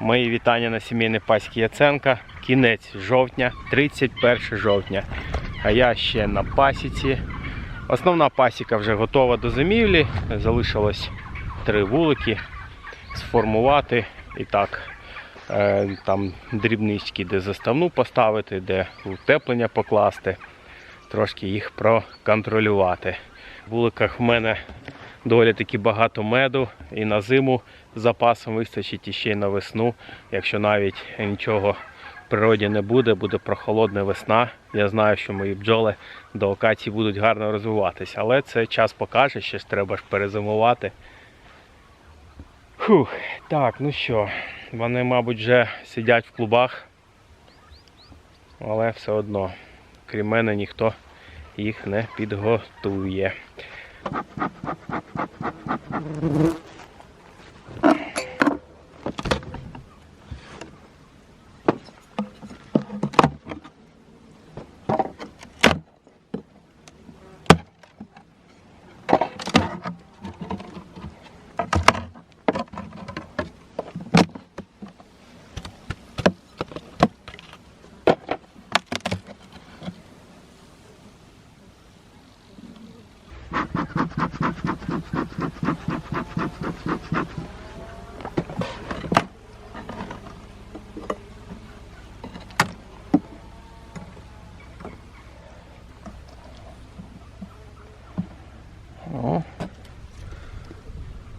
Мої вітання на сімейний паськи Яценка. Кінець жовтня, 31 жовтня. А я ще на пасіці. Основна пасіка вже готова до зимівлі. Залишилось три вулики сформувати і так. е, Там дрібнички, де заставну поставити, де утеплення покласти, трошки їх проконтролювати. В вуликах в мене доволі таки багато меду і на зиму запасом вистачить і ще й на весну. Якщо навіть нічого в природі не буде, буде прохолодна весна. Я знаю, що мої бджоли до окації будуть гарно розвиватися, але це час покаже, ще ж треба ж перезимувати. Фух, так, ну що, вони, мабуть, вже сидять в клубах, але все одно, крім мене, ніхто їх не підготує. О.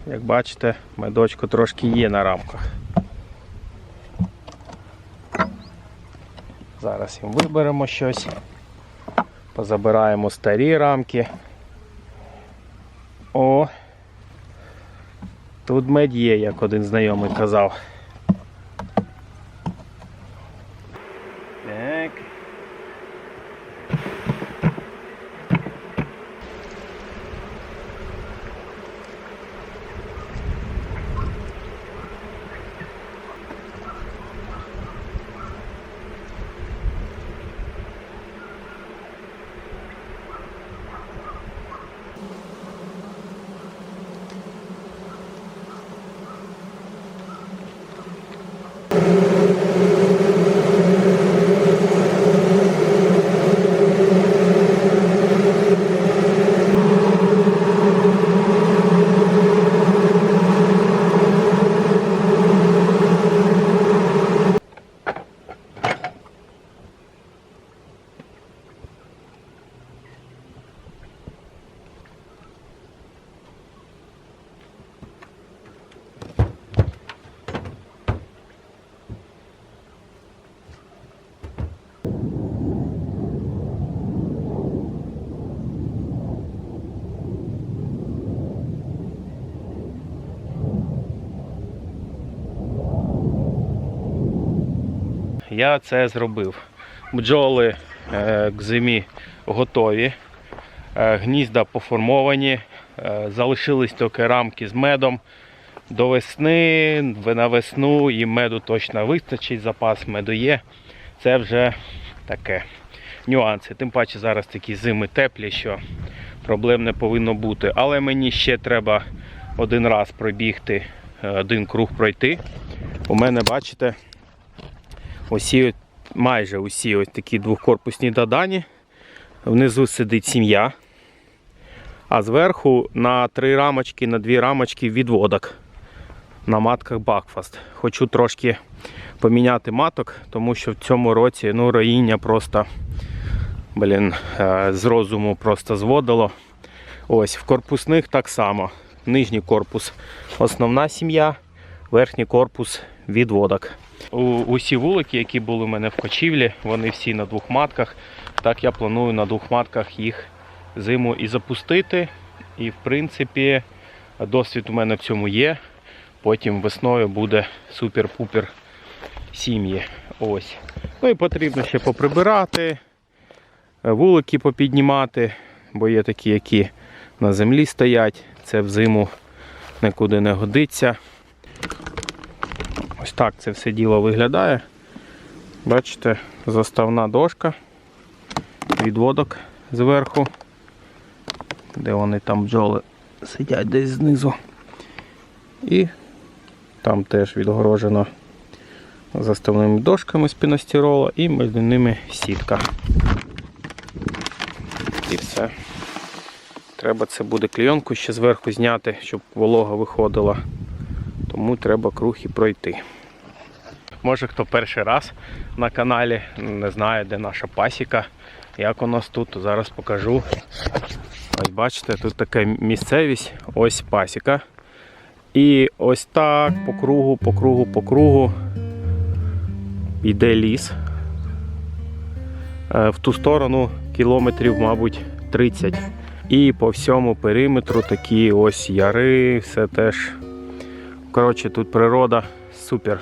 Як бачите, медочко трошки є на рамках. Зараз їм виберемо щось. Позабираємо старі рамки. О! Тут мед є, як один знайомий казав. Так. Я це зробив. Бджоли е, к зимі готові, е, гнізда поформовані, е, залишились тільки рамки з медом. До весни, на весну і меду точно вистачить, запас меду є. Це вже таке нюанси. Тим паче зараз такі зими теплі, що проблем не повинно бути. Але мені ще треба один раз пробігти, один круг пройти. У мене, бачите, Усі, майже усі ось такі двохкорпусні додані. Внизу сидить сім'я. А зверху на три рамочки, на дві рамочки відводок. На матках Бакфаст. Хочу трошки поміняти маток, тому що в цьому році ну, роїння просто блін, е, з розуму просто зводило. Ось в корпусних так само. Нижній корпус основна сім'я, верхній корпус відводок. Усі вулики, які були у мене в кочівлі, вони всі на двох матках. Так я планую на двох матках їх зиму і запустити. І в принципі досвід у мене в цьому є. Потім весною буде супер-пупер сім'ї. Ось. Ну і потрібно ще поприбирати, вулики попіднімати, бо є такі, які на землі стоять. Це взиму нікуди не годиться. Ось так це все діло виглядає. Бачите, заставна дошка, відводок зверху, де вони там бджоли сидять десь знизу. І там теж відгорожено заставними дошками з піностірола і між ними сітка. І все. Треба це буде клейонку ще зверху зняти, щоб волога виходила. Тому треба круг і пройти. Може хто перший раз на каналі, не знає, де наша пасіка, як у нас тут, то зараз покажу. Ось бачите, тут така місцевість, ось пасіка. І ось так по кругу, по кругу, по кругу йде ліс. Е, В ту сторону кілометрів, мабуть, 30. І по всьому периметру такі ось яри, все теж. Коротше, тут природа супер.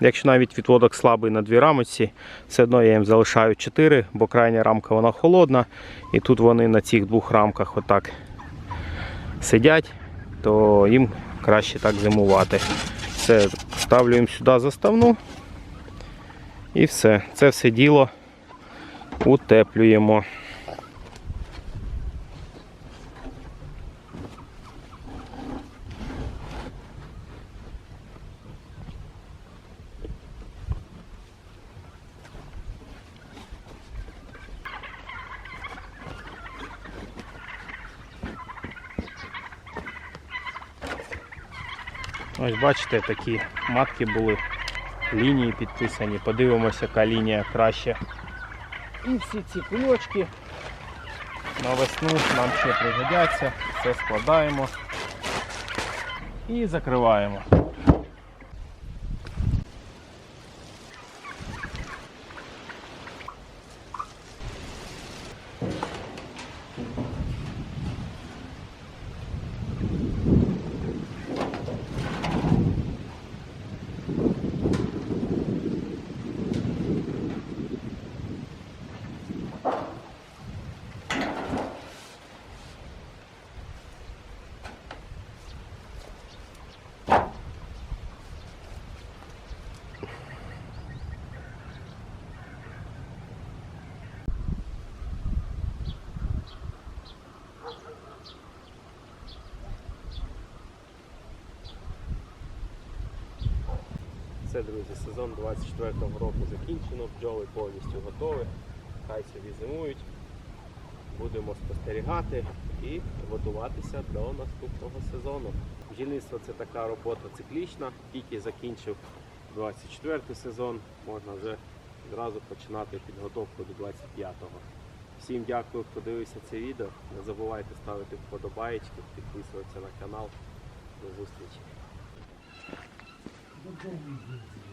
Якщо навіть відводок слабий на дві рамочці, все одно я їм залишаю 4, бо крайня рамка вона холодна. І тут вони на цих двох рамках отак сидять, то їм краще так зимувати. Все, ставлю їм сюди заставну. І все. Це все діло утеплюємо. Ось бачите, такі матки були, лінії підписані. Подивимося, яка лінія краще. І всі ці кульочки на весну нам ще пригодяться. Все складаємо і закриваємо. Все, друзі, сезон 24-го року закінчено, бджоли повністю готові. Хай собі зимують. Будемо спостерігати і готуватися до наступного сезону. Бджільництво це така робота циклічна. Тільки закінчив 24 сезон, можна вже одразу починати підготовку до 25-го. Всім дякую, хто дивився це відео. Не забувайте ставити вподобаєчки, підписуватися на канал. До зустрічі. Okay.